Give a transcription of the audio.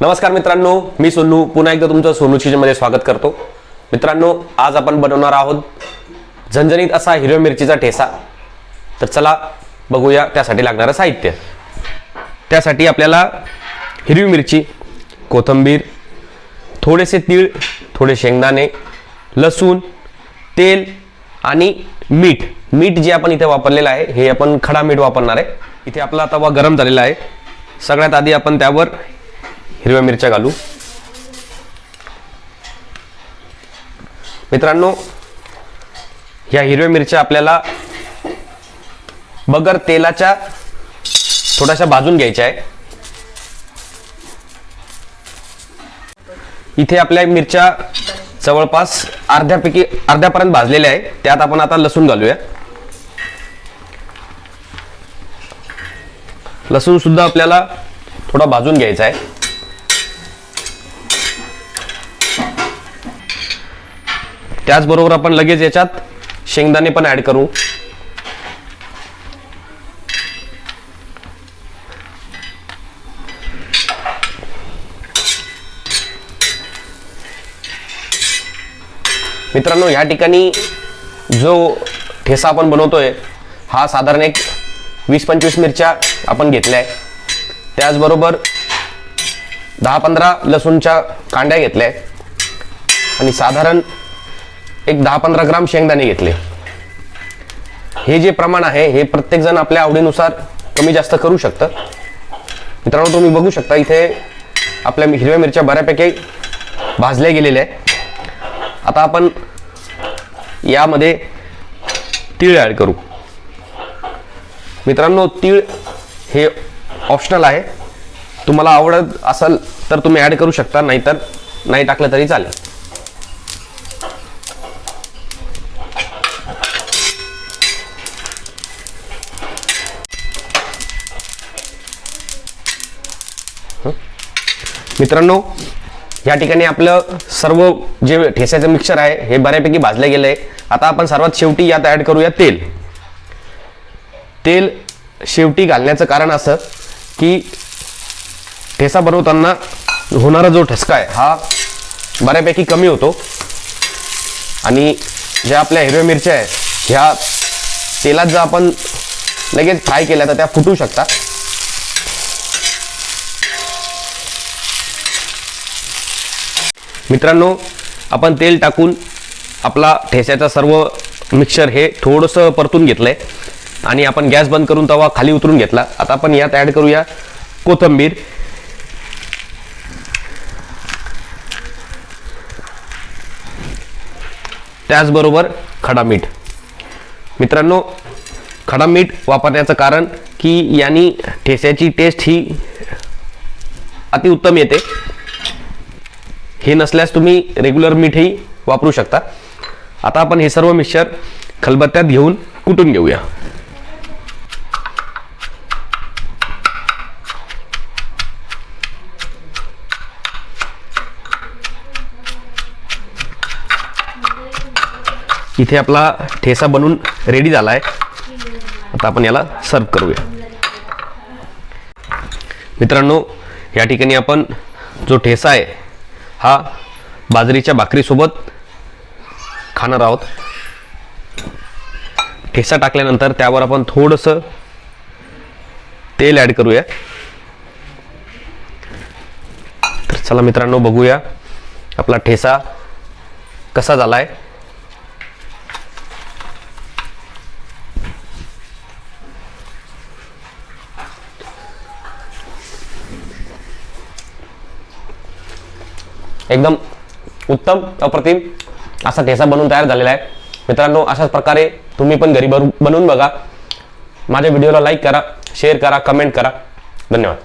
नमस्कार मित्रांनो मी सोनू. पुन्हा एकदा तुमचं सोनू मध्ये स्वागत करतो. मित्रांनो आज आपण बनवणार आहोत झणझणीत असा हिरव्या मिरचीचा ठेसा. तर चला बघूया त्यासाठी लागणारं साहित्य. त्यासाठी आपल्याला हिरवी मिरची कोथिंबीर थोडेसे तीळ थोडे शेंगदाणे लसूण तेल आणि मीठ. मीठ जे आपण इथे वापरलेलं आहे हे आपण खडा मीठ वापरणार आहे. इथे आपला तवा गरम झालेला आहे. सगळ्यात आधी आपण त्यावर हिरव्या मिरच्या घालू. मित्रांनो ह्या हिरव्या मिरच्या आपल्याला बगर तेलाच्या थोड्याशा भाजून घ्यायच्या आहे. इथे आपल्या मिरच्या जवळपास अर्ध्यापैकी अर्ध्यापर्यंत भाजलेल्या आहे. त्यात आपण आता लसूण घालूया. लसूण सुद्धा आपल्याला थोडा भाजून घ्यायचा आहे. त्याचबरोबर आपण लगेच याच्यात शेंगदाणे पण ऍड करू. मित्रांनो या ठिकाणी जो ठेसा आपण बनवतोय हा साधारण एक वीस पंचवीस मिरच्या आपण घेतल्या आहे. त्याचबरोबर दहा पंधरा लसूणच्या कांड्या घेतल्या आहे. आणि साधारण एक दहा पंधरा ग्राम शेंगदाणे घेतले. हे जे प्रमाण आहे हे प्रत्येक जण आपल्या आवडीनुसार कमी जास्त करू शकतं. मित्रांनो तुम्ही बघू शकता इथे आपल्या हिरव्या मिरच्या बऱ्यापैकी भाजल्या गेलेल्या आहे आता आपण यामध्ये तीळ ॲड करू. मित्रांनो तीळ हे ऑप्शनल आहे. तुम्हाला आवडत असेल तर तुम्ही ॲड करू शकता नाहीतर नाही टाकलं तरी चालेल. मित्रांनो या ठिकाणी आपलं सर्व जे ठेस्याचं मिक्सर आहे हे बऱ्यापैकी भाजलं गेलं आहे आता आपण सर्वात शेवटी यात ॲड करूया तेल. तेल शेवटी घालण्याचं कारण असं की ठेसा बनवताना होणारा जो ठसका आहे हा बऱ्यापैकी कमी होतो. आणि ज्या आपल्या हिरव्या मिरच्या आहे ह्या तेलात जर आपण लगेच फ्राय केल्या तर त्या फुटू शकतात. मित्रांनो आपण तेल टाकून आपला ठेस्याचा सर्व मिक्सर हे थोडंसं परतून घेतलंय. आणि आपण गॅस बंद करून तवा खाली उतरून घेतला. आता आपण यात ॲड करूया कोथंबीर. त्याचबरोबर खडा मीठ. मित्रांनो खडा मीठ वापरण्याचं कारण की यांनी ठेस्याची टेस्ट ही अतिउत्तम येते. हे नसल्यास तुम्ही रेग्युलर मीठही वापरू शकता. आता आपण हे सर्व मिक्सर खलबत्त्यात घेऊन कुटून घेऊया. इथे आपला ठेसा बनून रेडी झाला आहे आता आपण याला सर्व करूया. मित्रांनो या ठिकाणी आपण जो ठेसा आहे हा बाजरीच्या भाकरीसोबत खाणार आहोत. ठेसा टाकल्यानंतर त्यावर आपण थोडंसं तेल ॲड करूया. तर चला मित्रांनो बघूया आपला ठेसा कसा झाला आहे एकदम उत्तम अप्रतिम असा ठेसा बनवून तयार झालेला आहे. मित्रांनो अशाच प्रकारे तुम्ही पण घरी बनवून बघा. माझ्या व्हिडिओला लाईक करा शेअर करा कमेंट करा. धन्यवाद.